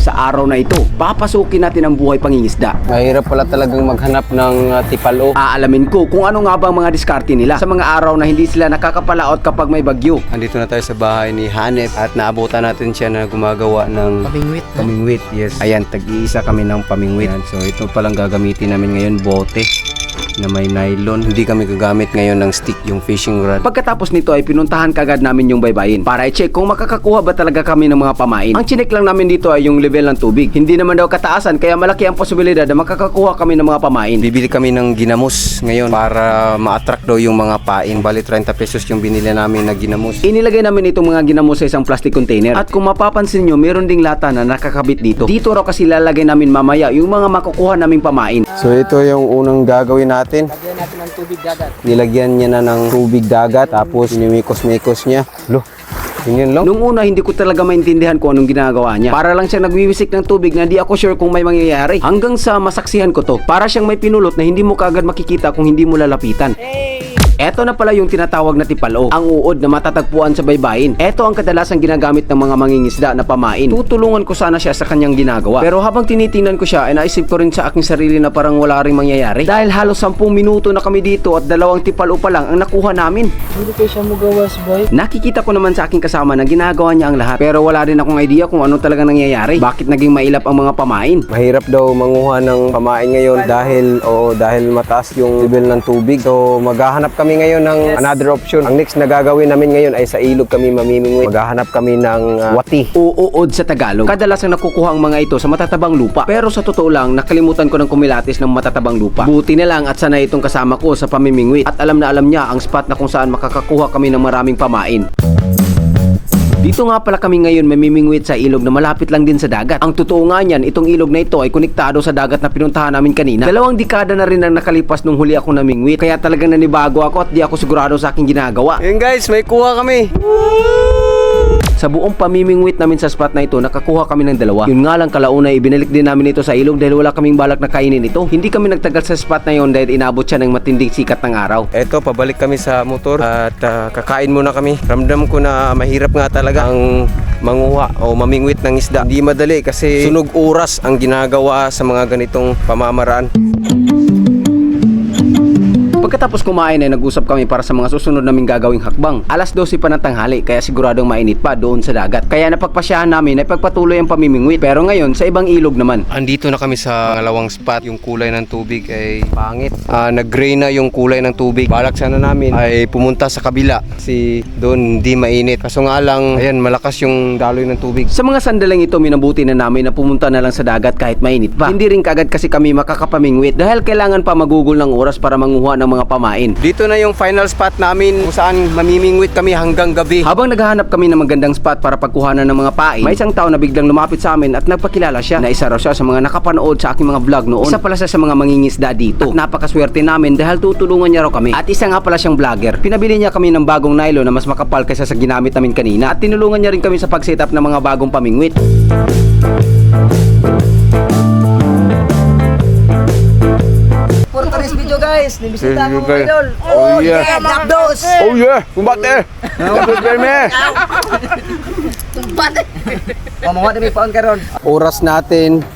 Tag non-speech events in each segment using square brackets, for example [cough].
Sa araw na ito, papasukin natin ang buhay pangingisda. Mahirap pala talagang maghanap ng uh, tipalo. Aalamin ko kung ano nga ba ang mga diskarte nila sa mga araw na hindi sila nakakapalaot kapag may bagyo. Andito na tayo sa bahay ni Hanep at naabutan natin siya na gumagawa ng Pamingwit. pamingwit. Yes. Ayan, tag-iisa kami ng pamingwit. Ayan, so ito palang gagamitin namin ngayon, bote na may nylon. Hindi kami gagamit ngayon ng stick, yung fishing rod. Pagkatapos nito ay pinuntahan kagad namin yung baybayin para i-check kung makakakuha ba talaga kami ng mga pamain. Ang chinek lang namin dito ay yung level ng tubig. Hindi naman daw kataasan kaya malaki ang posibilidad na makakakuha kami ng mga pamain. Bibili kami ng ginamos ngayon para ma-attract daw yung mga pain. Bali 30 pesos yung binili namin na ginamos. Inilagay namin itong mga ginamos sa isang plastic container. At kung mapapansin nyo, meron ding lata na nakakabit dito. Dito raw kasi lalagay namin mamaya yung mga makukuha naming pamain. So ito yung unang gagawin natin. Lagyan natin ng tubig dagat. Nilagyan niya na ng tubig dagat tapos inimikos-mikos niya. Lo, tingin lang. Nung una, hindi ko talaga maintindihan kung anong ginagawa niya. Para lang siya nagwiwisik ng tubig na di ako sure kung may mangyayari. Hanggang sa masaksihan ko to, para siyang may pinulot na hindi mo kaagad makikita kung hindi mo lalapitan. Eto na pala yung tinatawag na tipalo, ang uod na matatagpuan sa baybayin. Eto ang kadalasang ginagamit ng mga mangingisda na pamain. Tutulungan ko sana siya sa kanyang ginagawa. Pero habang tinitingnan ko siya, ay naisip ko rin sa aking sarili na parang wala ring mangyayari. Dahil halos 10 minuto na kami dito at dalawang tipalo pa lang ang nakuha namin. Hindi kayo siya mugawas, boy. Nakikita ko naman sa aking kasama na ginagawa niya ang lahat pero wala rin akong idea kung ano talaga nangyayari. Bakit naging mailap ang mga pamain? Mahirap daw manguha ng pamain ngayon dahil o dahil mataas yung level ng tubig. So maghahanap kami ngayon ng another option. Ang next na gagawin namin ngayon ay sa ilog kami mamimingwit. Maghahanap kami ng uh, wati. Uuod sa Tagalog. Kadalasang nakukuha ang mga ito sa matatabang lupa. Pero sa totoo lang, nakalimutan ko ng kumilatis ng matatabang lupa. Buti na lang at sanay itong kasama ko sa pamimingwit. At alam na alam niya ang spot na kung saan makakakuha kami ng maraming pamain. Dito nga pala kami ngayon mamimingwit sa ilog na malapit lang din sa dagat. Ang totoo nga niyan, itong ilog na ito ay konektado sa dagat na pinuntahan namin kanina. Dalawang dekada na rin ang nakalipas nung huli ako namingwit. Kaya talagang nanibago ako at di ako sigurado sa aking ginagawa. Ayun guys, may kuha kami. Sa buong pamimingwit namin sa spot na ito, nakakuha kami ng dalawa. Yun nga lang kalauna, ibinalik din namin ito sa ilog dahil wala kaming balak na kainin ito. Hindi kami nagtagal sa spot na yon dahil inabot siya ng matinding sikat ng araw. Eto, pabalik kami sa motor at ah, kakain muna kami. Ramdam ko na mahirap nga talaga ang manguha o mamingwit ng isda. Hindi madali kasi sunog oras ang ginagawa sa mga ganitong pamamaraan. Pagkatapos kumain ay nag-usap kami para sa mga susunod naming gagawing hakbang. Alas 12 pa ng tanghali kaya siguradong mainit pa doon sa dagat. Kaya napagpasyahan namin na pagpatuloy ang pamimingwit. Pero ngayon sa ibang ilog naman. Andito na kami sa pangalawang spot. Yung kulay ng tubig ay pangit. Ah, nag-gray na yung kulay ng tubig. Balak sana namin ay pumunta sa kabila. Kasi doon hindi mainit. Kaso nga lang, ayan, malakas yung daloy ng tubig. Sa mga sandaling ito, minabuti na namin na pumunta na lang sa dagat kahit mainit pa. Hindi rin kagad kasi kami makakapamingwit dahil kailangan pa magugol ng oras para manguha ng mga pamain. Dito na yung final spot namin kung saan mamimingwit kami hanggang gabi. Habang naghahanap kami ng magandang spot para pagkuhanan ng mga pain, may isang tao na biglang lumapit sa amin at nagpakilala siya na isa raw siya sa mga nakapanood sa aking mga vlog noon. Isa pala siya sa mga mangingisda dito. At napakaswerte namin dahil tutulungan niya raw kami. At isa nga pala siyang vlogger. Pinabili niya kami ng bagong nylon na mas makapal kaysa sa ginamit namin kanina. At tinulungan niya rin kami sa pag-setup ng mga bagong pamingwit. For guys, nibisita ko guys. idol. Oh, yeah. Black Dose! Oh yeah, kumbate! Tapos perme! Mamawa na may paon karon. Oras natin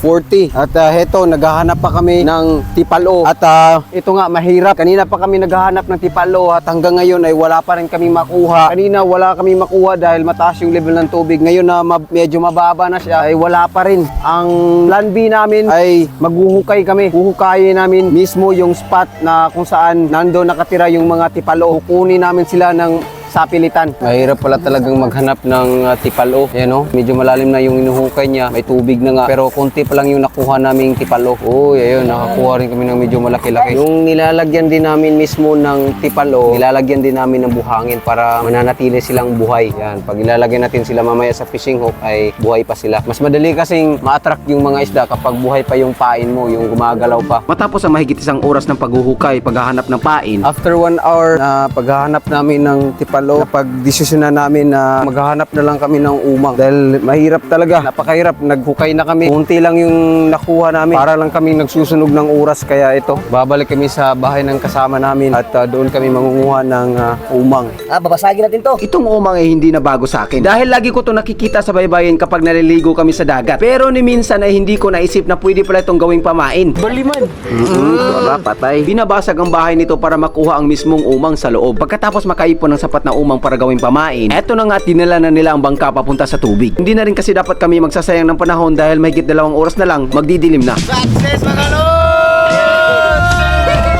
2.40 At uh, heto, naghahanap pa kami ng tipalo. At ah, ito nga, mahirap. Kanina pa kami naghahanap ng tipalo At hanggang ngayon ay wala pa rin kami makuha. Kanina wala kami makuha dahil mataas yung level ng tubig. Ngayon na ma- medyo mababa na siya ay wala pa rin. Ang plan B namin ay maghuhukay kami. Huhukayin namin mismo yung spot na kung saan nando nakatira yung mga tipalo. Kukunin namin sila ng sa pilitan. Mahirap pala talagang maghanap ng uh, tipalo. Yan oh, medyo malalim na yung inuhukay niya. May tubig na nga. Pero konti pa lang yung nakuha naming tipalo. Uy, ayun, nakakuha rin kami ng medyo malaki-laki. Yung nilalagyan din namin mismo ng tipalo, nilalagyan din namin ng buhangin para mananatili silang buhay. Yan, pag ilalagay natin sila mamaya sa fishing hook ay buhay pa sila. Mas madali kasing ma-attract yung mga isda kapag buhay pa yung pain mo, yung gumagalaw pa. Matapos ang mahigit isang oras ng paghuhukay, paghahanap ng pain, After one hour na paghahanap namin ng tipalo, tipalo. Napag-desisyon na namin na maghahanap na lang kami ng umang. Dahil mahirap talaga, napakahirap. Naghukay na kami. Kunti lang yung nakuha namin. Para lang kami nagsusunog ng oras. Kaya ito, babalik kami sa bahay ng kasama namin at ah, doon kami mangunguha ng ah, umang. Ah, babasagin natin to. Itong umang ay hindi na bago sa akin. Dahil lagi ko to nakikita sa baybayin kapag naliligo kami sa dagat. Pero ni minsan ay hindi ko naisip na pwede pala itong gawing pamain. Baliman! Mm, patay. Binabasag ang bahay nito para makuha ang mismong umang sa loob. Pagkatapos makaipon ng sapat na umang para gawing pamain, eto na nga dinala na nila ang bangka papunta sa tubig. Hindi na rin kasi dapat kami magsasayang ng panahon dahil mahigit dalawang oras na lang magdidilim na.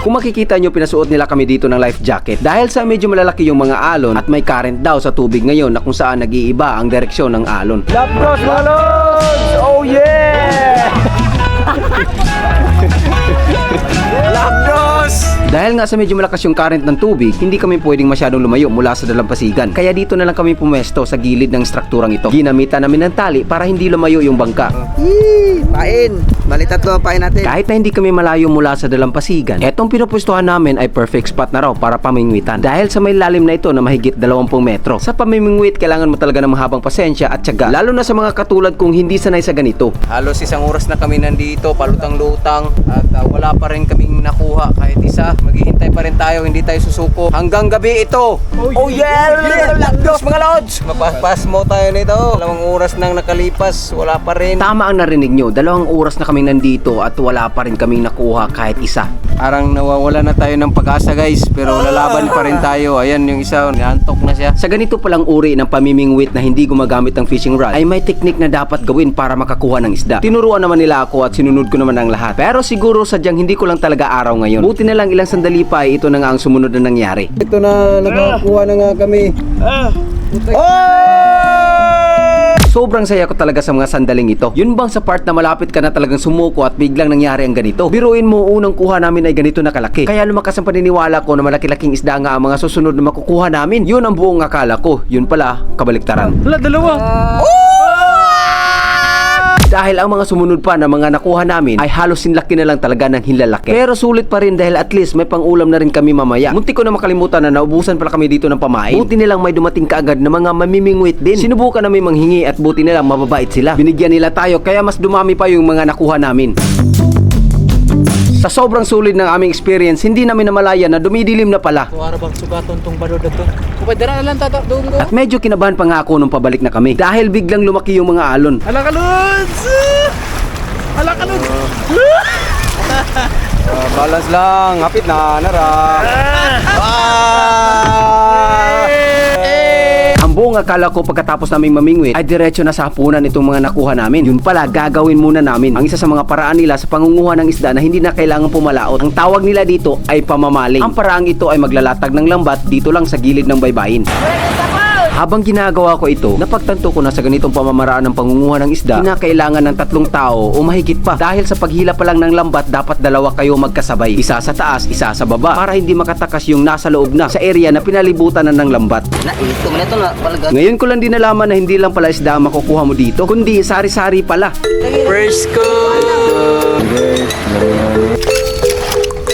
Kung makikita nyo, pinasuot nila kami dito ng life jacket dahil sa medyo malalaki yung mga alon at may current daw sa tubig ngayon na kung saan nag-iiba ang direksyon ng alon. Lapros mga lods! Oh yeah! [laughs] Lapros! Dahil nga sa medyo malakas yung current ng tubig, hindi kami pwedeng masyadong lumayo mula sa dalampasigan. Kaya dito na lang kami pumesto sa gilid ng strukturang ito. Ginamitan namin ng tali para hindi lumayo yung bangka. Yee! Pain! Bali tatlo pain natin. Kahit na hindi kami malayo mula sa dalampasigan, etong pinupwestuhan namin ay perfect spot na raw para pamingwitan. Dahil sa may lalim na ito na mahigit 20 metro. Sa pamimingwit, kailangan mo talaga ng mahabang pasensya at tiyaga. Lalo na sa mga katulad kong hindi sanay sa ganito. Halos isang oras na kami nandito, palutang-lutang, at uh, wala pa rin kaming nakuha kahit isa. Maghihintay pa rin tayo, hindi tayo susuko. Hanggang gabi ito! Oh, yeah! Lakdos mga lods! Mapapas mo tayo nito. Dalawang oras nang nakalipas, wala pa rin. Tama ang narinig nyo, dalawang oras na kaming nandito at wala pa rin kaming nakuha kahit isa. Parang nawawala na tayo ng pag-asa guys, pero lalaban pa rin tayo. Ayan yung isa, nantok na siya. Sa ganito palang uri ng pamimingwit na hindi gumagamit ng fishing rod, ay may teknik na dapat gawin para makakuha ng isda. Tinuruan naman nila ako at sinunod ko naman ang lahat. Pero siguro sadyang hindi ko lang talaga araw ngayon. Buti na lang ilang sandali pa ay ito na nga ang sumunod na nangyari. Ito na, nakakuha na nga kami. Sobrang saya ko talaga sa mga sandaling ito. Yun bang sa part na malapit ka na talagang sumuko at biglang nangyari ang ganito? Biruin mo unang kuha namin ay ganito na kalaki. Kaya lumakas ang paniniwala ko na malaki-laking isda nga ang mga susunod na makukuha namin. Yun ang buong akala ko. Yun pala, kabaliktaran. Dahil ang mga sumunod pa na mga nakuha namin ay halos sinlaki na lang talaga ng hinlalaki. Pero sulit pa rin dahil at least may pangulam na rin kami mamaya. Munti ko na makalimutan na naubusan pala kami dito ng pamain. Buti nilang may dumating kaagad na mga mamimingwit din. Sinubukan namin manghingi at buti nilang mababait sila. Binigyan nila tayo kaya mas dumami pa yung mga nakuha namin. Sa sobrang sulit ng aming experience, hindi namin namalaya na dumidilim na pala. Tuwara bang sugaton tong balo dito? Kupay dara lang tata doon ko. At medyo kinabahan pa nga ako nung pabalik na kami dahil biglang lumaki yung mga alon. Ala ka Lods! Ala ka Lods! Ah, balance lang, hapit na, nara. [laughs] Ang buong akala ko pagkatapos naming mamingwit ay diretso na sa hapunan itong mga nakuha namin. Yun pala, gagawin muna namin. Ang isa sa mga paraan nila sa pangunguha ng isda na hindi na kailangan pumalaot. Ang tawag nila dito ay pamamaling. Ang paraang ito ay maglalatag ng lambat dito lang sa gilid ng baybayin. Habang ginagawa ko ito, napagtanto ko na sa ganitong pamamaraan ng pangunguha ng isda, kinakailangan ng tatlong tao o mahigit pa. Dahil sa paghila pa lang ng lambat, dapat dalawa kayo magkasabay. Isa sa taas, isa sa baba. Para hindi makatakas yung nasa loob na sa area na pinalibutan na ng lambat. Na, ito man ito na palaga. Ngayon ko lang din nalaman na hindi lang pala isda makukuha mo dito, kundi sari-sari pala. First ko!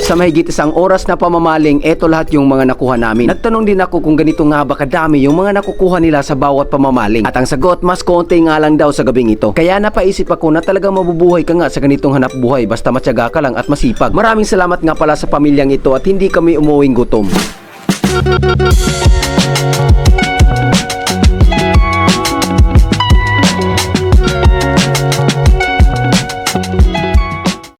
Sa mahigit isang oras na pamamaling, eto lahat yung mga nakuha namin. Nagtanong din ako kung ganito nga ba kadami yung mga nakukuha nila sa bawat pamamaling. At ang sagot, mas konti nga lang daw sa gabing ito. Kaya napaisip ako na talagang mabubuhay ka nga sa ganitong hanap buhay basta matyaga ka lang at masipag. Maraming salamat nga pala sa pamilyang ito at hindi kami umuwing gutom.